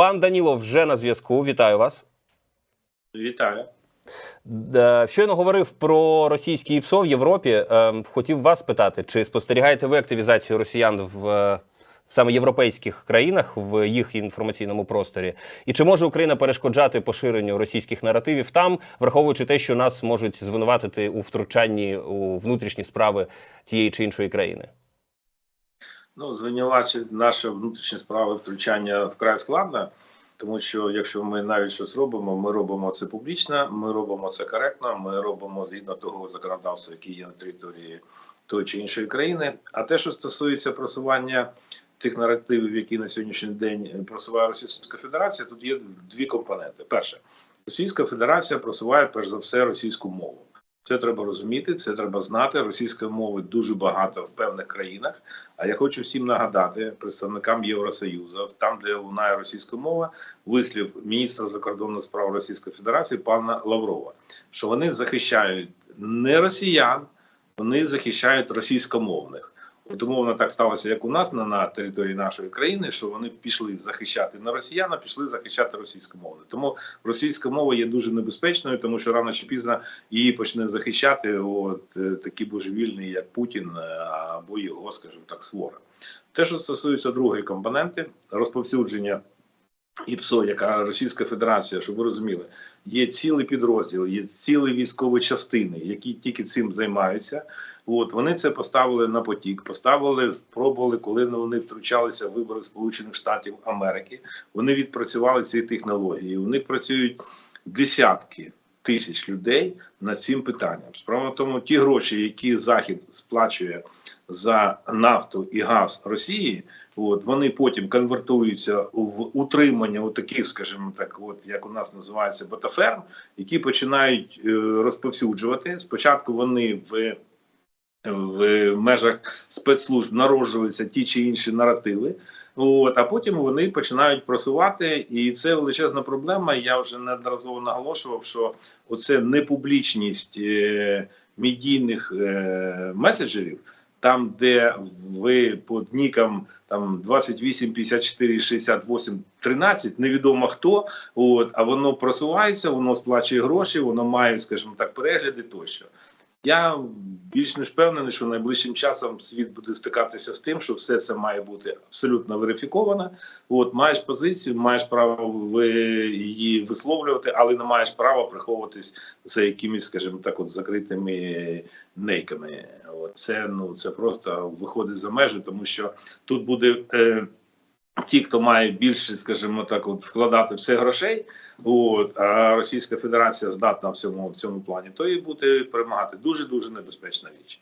Пан Даніло вже на зв'язку. Вітаю вас. Вітаю. Е, Щойно говорив про російські ІПСО в Європі. Е, Хотів вас питати, чи спостерігаєте ви активізацію росіян в е, саме європейських країнах в їх інформаційному просторі? І чи може Україна перешкоджати поширенню російських наративів там, враховуючи те, що нас можуть звинуватити у втручанні у внутрішні справи тієї чи іншої країни? Ну, звинувачити наші внутрішні справи втручання вкрай складно, тому що якщо ми навіть щось робимо, ми робимо це публічно, ми робимо це коректно, ми робимо згідно того законодавства, яке є на території тої чи іншої країни. А те, що стосується просування тих наративів, які на сьогоднішній день просуває Російська Федерація, тут є дві компоненти. Перше, Російська Федерація просуває перш за все російську мову. Це треба розуміти, це треба знати. Російської мови дуже багато в певних країнах. А я хочу всім нагадати представникам Євросоюзу, там, де лунає російська мова, вислів міністра закордонних справ Російської Федерації пана Лаврова, що вони захищають не росіян, вони захищають російськомовних. От умовно так сталося, як у нас на, на території нашої країни, що вони пішли захищати не росіян, пішли захищати російськомовних. Тому російська мова є дуже небезпечною, тому що рано чи пізно її почне захищати от е, такі божевільні, як Путін е, або його, скажімо так, свора. Те, що стосується другої компоненти, розповсюдження ІПСО, яка Російська Федерація, щоб ви розуміли, є цілий підрозділ, є цілі військові частини, які тільки цим займаються. От вони це поставили на потік, поставили, спробували, коли вони втручалися в вибори Сполучених Штатів Америки. Вони відпрацювали ці технології. У них працюють десятки тисяч людей над цим питанням. Справа в тому, ті гроші, які Захід сплачує за нафту і газ Росії. От вони потім конвертуються в утримання у таких, скажімо так, от як у нас називається ботаферм, які починають е, розповсюджувати. Спочатку вони в в межах спецслужб народжуються ті чи інші наративи. От, а потім вони починають просувати, і це величезна проблема. Я вже неодноразово наголошував, що оце непублічність е, медійних е, меседжерів, там, де ви під ніком там 28, 54, 68, 13, невідомо хто, от, а воно просувається, воно сплачує гроші, воно має, скажімо так, перегляди тощо. Я більш ніж впевнений, що найближчим часом світ буде стикатися з тим, що все це має бути абсолютно верифіковано. От маєш позицію, маєш право ви її висловлювати, але не маєш права приховуватись за якимись, скажімо так, от закритими нейками. От це ну це просто виходить за межі, тому що тут буде. Е, Ті, хто має більше, скажімо так, от вкладати все грошей, от а Російська Федерація здатна в цьому в цьому плані, то і буде перемагати дуже дуже небезпечна річ.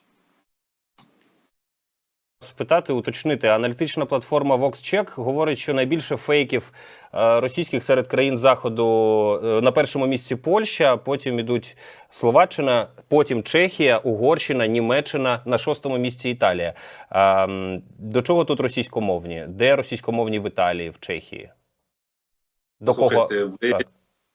Спитати, уточнити, аналітична платформа VoxCheck говорить, що найбільше фейків е, російських серед країн заходу е, на першому місці Польща, потім ідуть Словаччина, потім Чехія, Угорщина, Німеччина, на шостому місці Італія. Е, До чого тут російськомовні? Де російськомовні в Італії, в Чехії? До Слухайте, кого ви, Так.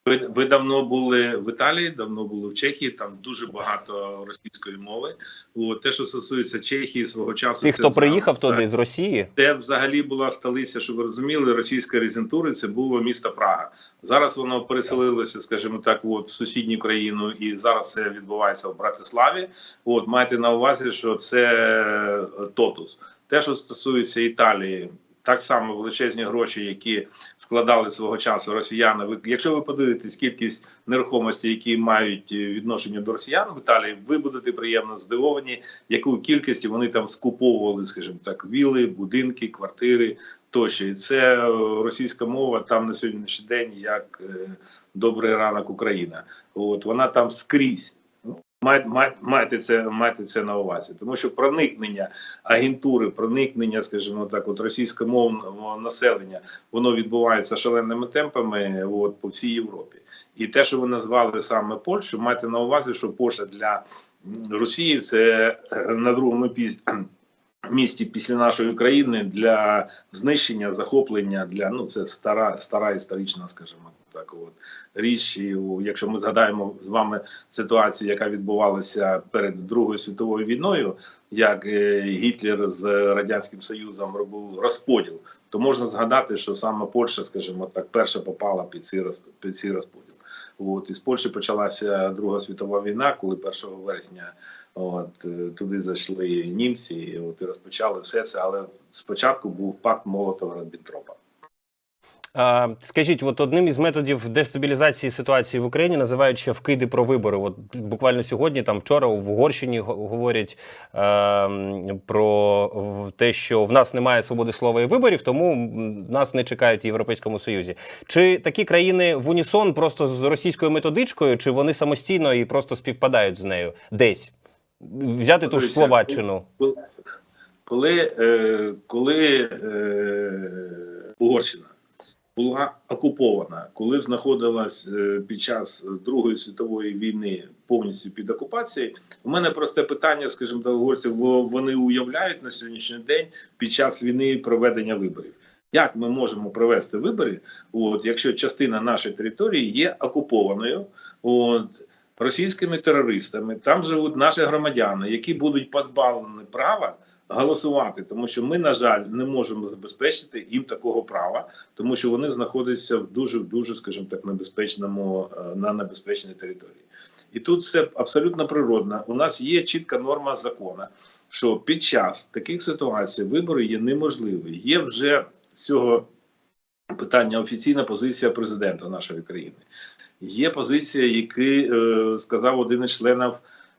Ви, ви давно були в Італії, давно були в Чехії. Там дуже багато російської мови. От, те, що стосується Чехії, свого часу це хто приїхав взагалі- туди з Росії? Це взагалі була столиця, щоб ви розуміли, російської резентури. Це було місто Прага. Зараз воно переселилося, скажімо так, от в сусідню країну, і зараз це відбувається в Братиславі. От майте на увазі, що це е, Тотус. Те, що стосується Італії, так само величезні гроші, які вкладали свого часу росіяни. Якщо ви подивитесь кількість нерухомості, які мають е, відношення до росіян в Італії, ви будете приємно здивовані, яку кількість вони там скуповували, скажімо так, віли, будинки, квартири тощо. І це е, російська мова там на сьогоднішній день як е, добрий ранок Україна. От вона там скрізь. Майте, майте це майте це на увазі, тому що проникнення агентури, проникнення, скажімо так, от російськомовного населення, воно відбувається шаленими темпами от, по всій Європі. І те, що ви назвали саме Польщу, майте на увазі, що Польща для Росії це е, на другому піз- місті після нашої країни для знищення, захоплення для ну це стара, стара історична, скажімо так, от річ. Якщо ми згадаємо з вами ситуацію, яка відбувалася перед Другою світовою війною, як е, Гітлер з радянським Союзом робив розподіл то можна згадати, що саме Польща, скажімо так, перша попала під цей під цей розподіл. От із Польщі почалася Друга світова війна, коли 1 вересня от е, туди зайшли німці, і от і розпочали все це. Але спочатку був пакт Молотова Ріббентропа. Скажіть, от одним із методів дестабілізації ситуації в Україні називають ще вкиди про вибори. От буквально сьогодні, там вчора в Угорщині го- говорять е, про те, що в нас немає свободи слова і виборів, тому нас не чекають в Європейському Союзі. Чи такі країни в унісон просто з російською методичкою, чи вони самостійно і просто співпадають з нею десь? Взяти ту ж Словаччину. Коли, е, коли е, Угорщина була окупована, коли знаходилась е, під час Другої світової війни повністю під окупацією, у мене просте питання, скажімо, до угорців, вони уявляють на сьогоднішній день під час війни проведення виборів. Як ми можемо провести вибори, от, якщо частина нашої території є окупованою? От, російськими терористами. Там живуть наші громадяни, які будуть позбавлені права голосувати, тому що ми, на жаль, не можемо забезпечити їм такого права, тому що вони знаходяться в дуже дуже, скажімо так, небезпечному е, на небезпечній території. І тут все абсолютно природно. У нас є чітка норма закону, що під час таких ситуацій вибори є неможливі. Є вже цього питання офіційна позиція президента нашої країни. Є позиція, які е, сказав один із членів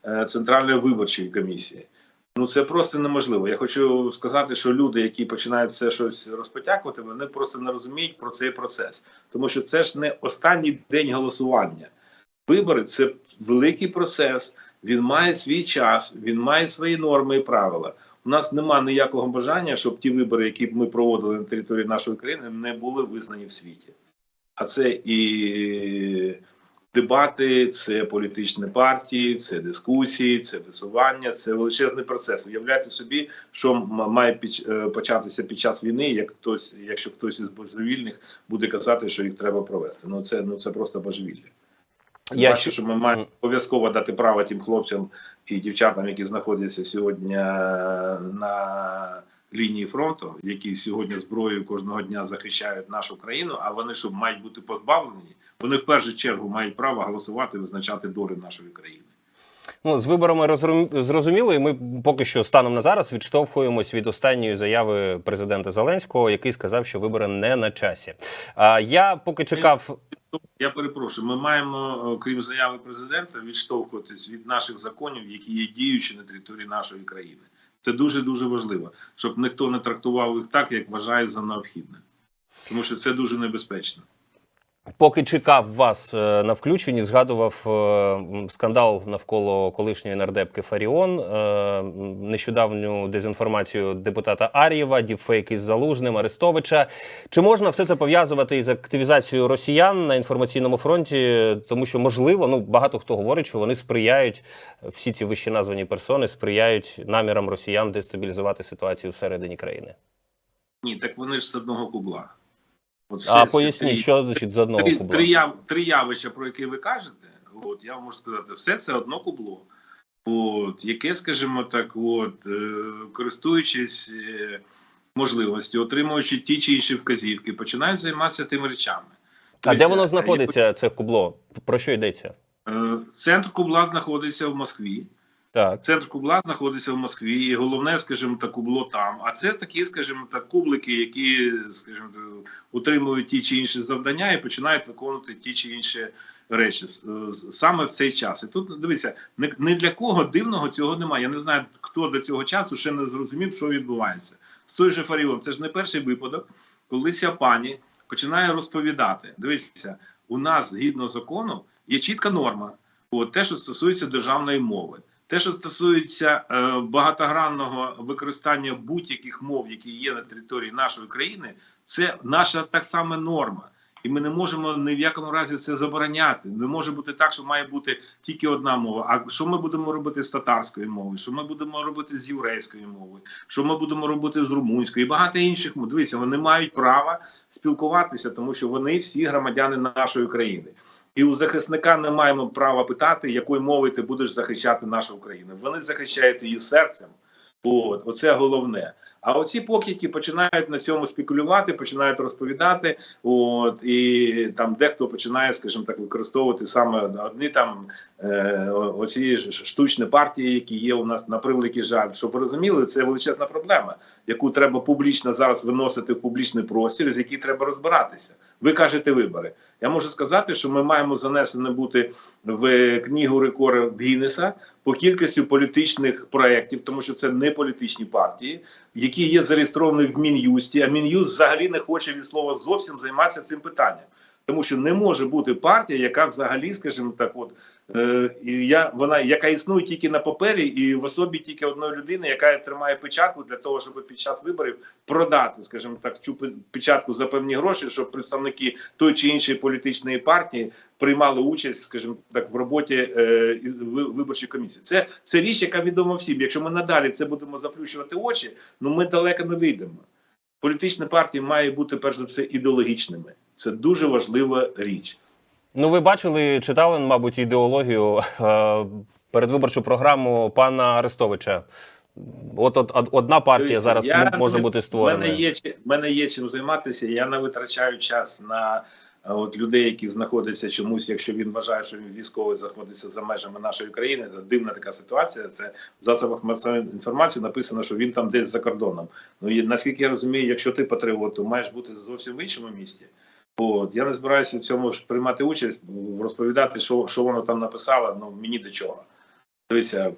е, Центральної виборчої комісії. Ну це просто неможливо. Я хочу сказати, що люди, які починають це щось розпотякувати, вони просто не розуміють про цей процес, тому що це ж не останній день голосування. Вибори це великий процес. Він має свій час, він має свої норми і правила. У нас нема ніякого бажання, щоб ті вибори, які б ми проводили на території нашої країни, не були визнані в світі. А це і дебати, це політичні партії, це дискусії, це висування, це величезний процес. Уявляйте собі, що має е, початися під час війни, як хтось, якщо хтось із божевільних буде казати, що їх треба провести. Ну це ну це просто божевілля. Я Бачу, що ми маємо обов'язково дати право тим хлопцям і дівчатам, які знаходяться сьогодні е, на лінії фронту, які сьогодні зброєю кожного дня захищають нашу країну. А вони що мають бути позбавлені? Вони в першу чергу мають право голосувати і визначати долю нашої країни. Ну, з виборами розрум- зрозуміло, і ми поки що станом на зараз відштовхуємось від останньої заяви президента Зеленського, який сказав, що вибори не на часі. А я поки чекав. Я перепрошую. Ми маємо, е, крім заяви президента, відштовхуватись від наших законів, які є діючі на території нашої країни. Це дуже дуже важливо, щоб ніхто не трактував їх так, як вважає за необхідне, тому що це дуже небезпечно. Поки чекав вас е, на включенні, згадував е, скандал навколо колишньої нардепки Фаріон, е, нещодавню дезінформацію депутата Ар'єва, діпфейк із Залужним, Арестовича. Чи можна все це пов'язувати із активізацією росіян на інформаційному фронті? Тому що можливо, ну багато хто говорить, що вони сприяють всі ці вище названі персони, сприяють намірам росіян дестабілізувати ситуацію всередині країни. Ні, так вони ж з одного кубла. От А поясніть, три- що значить з одного три, кубла? три, яв, три явища, про які ви кажете, от я вам можу сказати, все це одно кубло. От, яке, скажімо так, от, е, користуючись е, можливістю, отримуючи ті чи інші вказівки, починають займатися тими речами. А де воно знаходиться, це кубло? Про що йдеться? Е, Центр кубла знаходиться в Москві. Так. Центр кубла знаходиться в Москві, і головне, скажімо так, кубло там. А це такі, скажімо так, кублики, які, скажімо, утримують ті чи інші завдання і починають виконувати ті чи інші речі саме в цей час. І тут дивіться, ні для кого дивного цього немає. Я не знаю, хто до цього часу ще не зрозумів, що відбувається. З той же Фаріон, це ж не перший випадок, коли ця пані починає розповідати. Дивіться, у нас згідно закону є чітка норма. От те, що стосується державної мови. Те, що стосується е, багатогранного використання будь-яких мов, які є на території нашої країни, це наша так само норма. І ми не можемо ні в якому разі це забороняти. Не може бути так, що має бути тільки одна мова. А що ми будемо робити з татарською мовою? Що ми будемо робити з єврейською мовою? Що ми будемо робити з румунською і багато інших мов? Дивіться, вони мають право спілкуватися, тому що вони всі громадяни нашої країни. І у захисника не маємо права питати, якою мовою ти будеш захищати нашу Україну. Вони захищають її серцем. От, оце головне. А оці покидьки починають на цьому спекулювати, починають розповідати. От і там дехто починає, скажімо так, використовувати саме одні там е, оці штучні партії, які є у нас на превеликий жаль. Щоб ви розуміли, це величезна проблема, яку треба публічно зараз виносити в публічний простір, з якій треба розбиратися. Ви кажете вибори. Я можу сказати, що ми маємо занесені бути в книгу рекордів Гіннеса по кількості політичних проєктів, тому що це не політичні партії, які є зареєстровані в Мін'юсті. А Мін'юст взагалі не хоче від слова зовсім займатися цим питанням. Тому що не може бути партія, яка взагалі, скажімо так, от я вона яка існує тільки на папері, і в особі тільки одної людини, яка тримає печатку для того, щоб під час виборів продати, скажімо так, цю печатку за певні гроші, щоб представники той чи іншої політичної партії приймали участь, скажімо так, в роботі е, виборчої комісії. Це, це річ, яка відома всім. Якщо ми надалі це будемо заплющувати очі, ну ми далеко не вийдемо. Політичні партії мають бути перш за все ідеологічними. Це дуже важлива річ. Ну, ви бачили, читали, мабуть, ідеологію е, передвиборчу програму пана Арестовича. От, от, одна партія зараз я може бути створена. мене є мене є чим займатися. Я не витрачаю час на е, от людей, які знаходяться чомусь, якщо він вважає, що він військовий знаходиться за межами нашої країни. Це дивна така ситуація. Це в засобах масової інформації написано, що він там десь за кордоном. Ну і наскільки я розумію, якщо ти патріот, то маєш бути зовсім в іншому місті. От я не збираюся в цьому ж приймати участь, розповідати, що, що воно там написало. Ну мені до чого. Дивіться,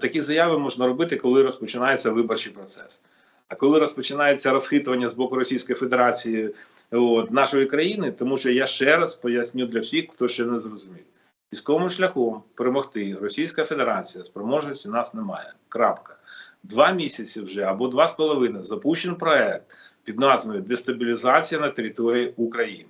такі заяви можна робити, коли розпочинається виборчий процес. А коли розпочинається розхитування з боку Російської Федерації от, нашої країни, тому що я ще раз поясню для всіх, хто ще не зрозумів. Військовим шляхом перемогти Російська Федерація спроможності нас немає. Крапка. Два місяці вже або два з половиною запущений проект під назвою Дестабілізація на території України.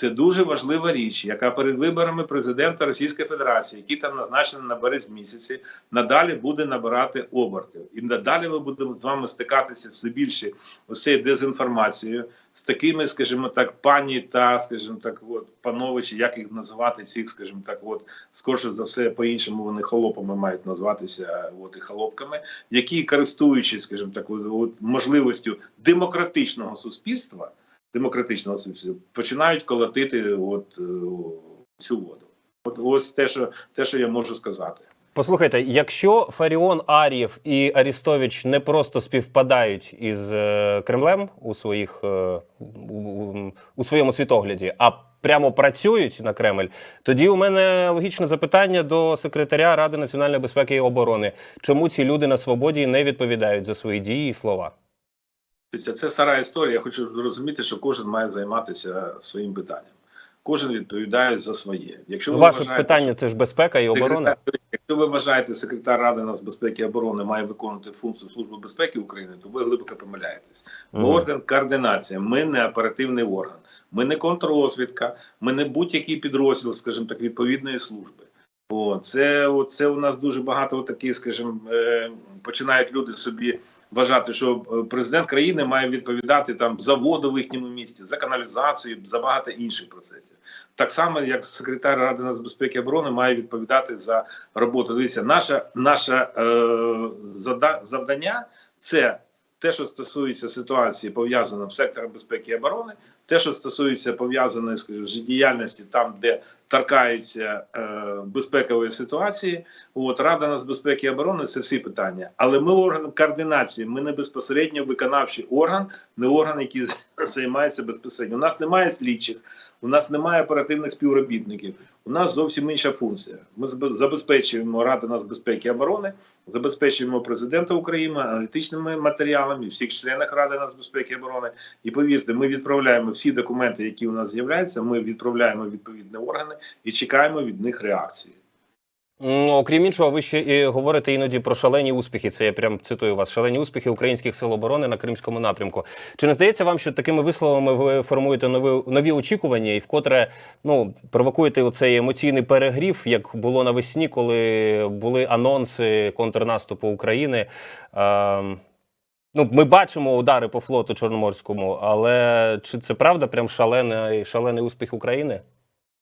Це дуже важлива річ, яка перед виборами президента Російської Федерації, які там назначені на березні місяці, надалі буде набирати обертів. І надалі ми будемо з вами стикатися все більше ось цією дезінформацією з такими, скажімо так, пані та, скажімо так, от пановичі, як їх називати, цих, скажімо так, от скорше за все, по-іншому вони холопами мають назватися, от і холопками, які користуючись, скажімо так, от можливістю демократичного суспільства демократичного суспільства починають колотити от е, цю воду. От ось те, що те, що я можу сказати. Послухайте, якщо Фаріон Ар'єв і Арістович не просто співпадають із е, Кремлем у своїх е, у- у своєму світогляді, а прямо працюють на Кремль, тоді у мене логічне запитання до секретаря Ради національної безпеки і оборони: чому ці люди на свободі не відповідають за свої дії і слова? Дивіться, Це стара історія. Я хочу зрозуміти, що кожен має займатися своїм питанням. Кожен відповідає за своє. Якщо ви Ваше вважаєте, питання це ж безпека і оборона. секретар- якщо ви вважаєте, секретар Ради нацбезпеки і оборони має виконувати функцію Служби безпеки України, то ви глибоко помиляєтесь. Ми Мгм. орган координації, ми не оперативний орган, ми не контррозвідка, ми не будь-який підрозділ, скажімо так, відповідної служби. О, це, це у нас дуже багато таких, скажімо, е, починають люди собі вважати, що е, президент країни має відповідати там за воду в їхньому місті, за каналізацію, за багато інших процесів. Так само, як секретар Ради нацбезпеки і оборони має відповідати за роботу. Дивіться, наша, наше е, завдання це те, що стосується ситуації, пов'язаної з сектором безпеки і оборони, те, що стосується пов'язаної з діяльністю там, де торкається е, безпекової ситуації, от Рада нацбезпеки і оборони це всі питання. Але ми орган координації, ми не безпосередньо виконавчий орган, не орган, який займається безпосередньо. У нас немає слідчих, у нас немає оперативних співробітників. У нас зовсім інша функція. Ми забезпечуємо Раду нацбезпеки і оборони, забезпечуємо президента України аналітичними матеріалами, всіх членів Ради нацбезпеки і оборони. І повірте, ми відправляємо всі документи, які у нас з'являються. Ми відправляємо відповідні органи і чекаємо від них реакції. Окрім іншого, ви ще і говорите іноді про шалені успіхи. Це я прям цитую вас: шалені успіхи українських сил оборони на кримському напрямку. Чи не здається вам, що такими висловами ви формуєте нові, нові очікування і вкотре ну провокуєте оцей емоційний перегрів, як було навесні, коли були анонси контрнаступу України? Ем, Ну, ми бачимо удари по флоту Чорноморському, але чи це правда прям шалений, шалений успіх України?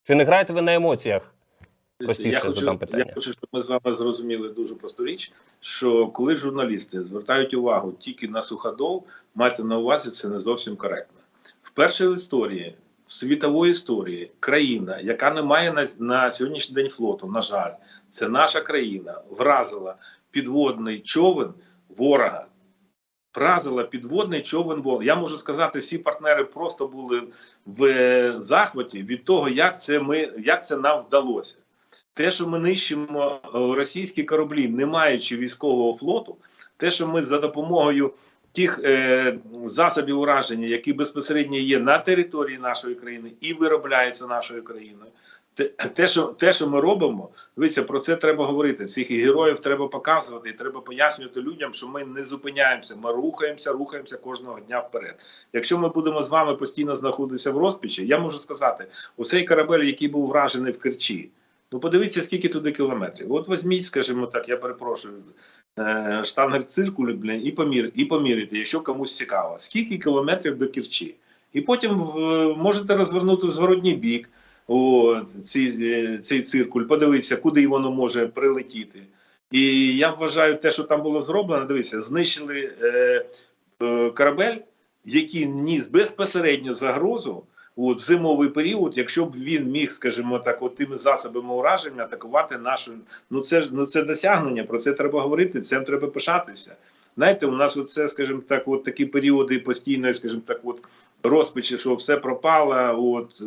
Чи не граєте ви на емоціях? Простіше я хочу, задам питання. Я хочу, щоб ми з вами зрозуміли дуже просту річ, що коли журналісти звертають увагу тільки на суходол, майте на увазі це не зовсім коректно. Вперше в історії, в світової історії, країна, яка не має на, на сьогоднішній день флоту, на жаль, це наша країна, вразила підводний човен ворога. Вразила підводний човен ворога. Я можу сказати, всі партнери просто були в захваті від того, як це ми як це нам вдалося. Те, що ми нищимо е, російські кораблі, не маючи військового флоту, те, що ми за допомогою тих е, засобів ураження, які безпосередньо є на території нашої країни і виробляються нашою країною, те, що, те, що ми робимо, дивіться, про це треба говорити. Цих героїв треба показувати, і треба пояснювати людям, що ми не зупиняємося, ми рухаємося, рухаємося кожного дня вперед. Якщо ми будемо з вами постійно знаходитися в розпачі, я можу сказати, оцей корабель, який був вражений в Керчі, ну подивіться, скільки туди кілометрів. От візьміть, скажімо так, я перепрошую. е, Штангель циркуль, блін, і помір, і поміряйте, якщо комусь цікаво, скільки кілометрів до Керчі. І потім можете розвернути в зворотній бік о, цей, е, цей циркуль, подивитися, куди воно може прилетіти. І я вважаю, те, що там було зроблено, дивіться, знищили е, е, корабель, який ніс безпосередньо загрозу в зимовий період, якщо б він міг, скажімо так, от тими засобами ураження атакувати нашу. Ну це ж ну це досягнення. Про це треба говорити. Цим треба пишатися. Знаєте, у нас оце, скажімо так, от такі періоди постійної, скажімо так, от розпачі, що все пропало. От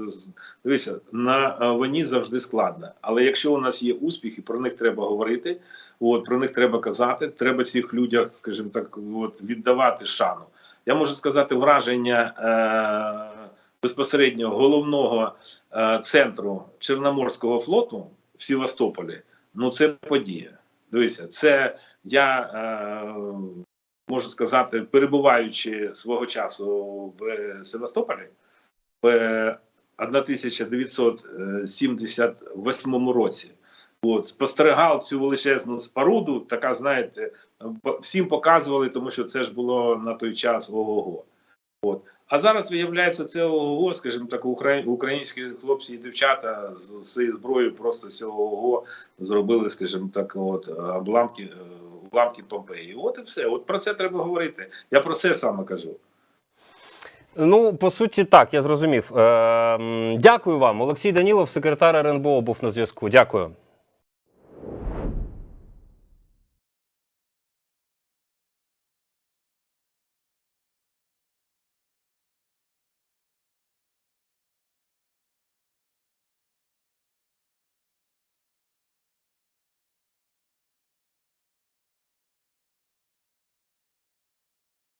дивіться, на е, війні завжди складно. Але якщо у нас є успіхи, про них треба говорити. От про них треба казати. Треба цих людях, скажімо так, от віддавати шану. Я можу сказати враження е, безпосередньо головного е, центру Чорноморського флоту в Севастополі. Ну це подія. Дивіться, це я е, можу сказати, перебуваючи свого часу в Севастополі в е, 1978 році. От, спостерігав цю величезну споруду, така, знаєте, всім показували, тому що це ж було на той час ого-го. От. А зараз виявляється, це ого-го, скажімо так, українські хлопці і дівчата з цією зброєю просто з цього ого зробили, скажімо так, от обламки, е, уламки Помпеї. От і все. От про це треба говорити. Я про це саме кажу. Ну, по суті, так, я зрозумів. Е, дякую вам. Олексій Данілов, секретар РНБО, був на зв'язку. Дякую.